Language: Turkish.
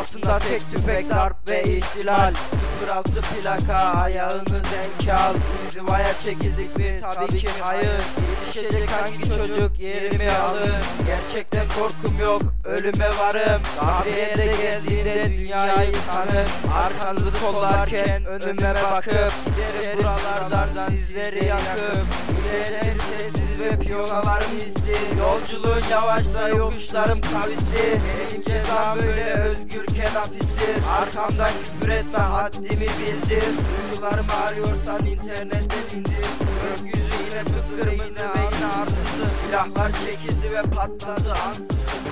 Altında tek tüfek darp ve ihtilal. 06 plaka ayağını denk al İnzivaya çekildik mi tabii ki hayır. Yetişecek hangi çocuk yerimi alır? Gerçekten korkum yok ölüme varım. Kahveye de geldiğinde dünyayı tanır Arkanızı kollarken önüme bakıp Giderim buralardan sizleri yakıp. Giderim sessiz ve piyonalar misli Yolculuğun yavaşsa yokuşlarım kavisli. Benim cezam böyle hapistir Arkamdan küfür haddimi bildir. Duygularımı arıyorsan internetten indir Gökyüzü yine kıpkırmızı ve yine arsızdı Silahlar çekildi ve patladı ansızın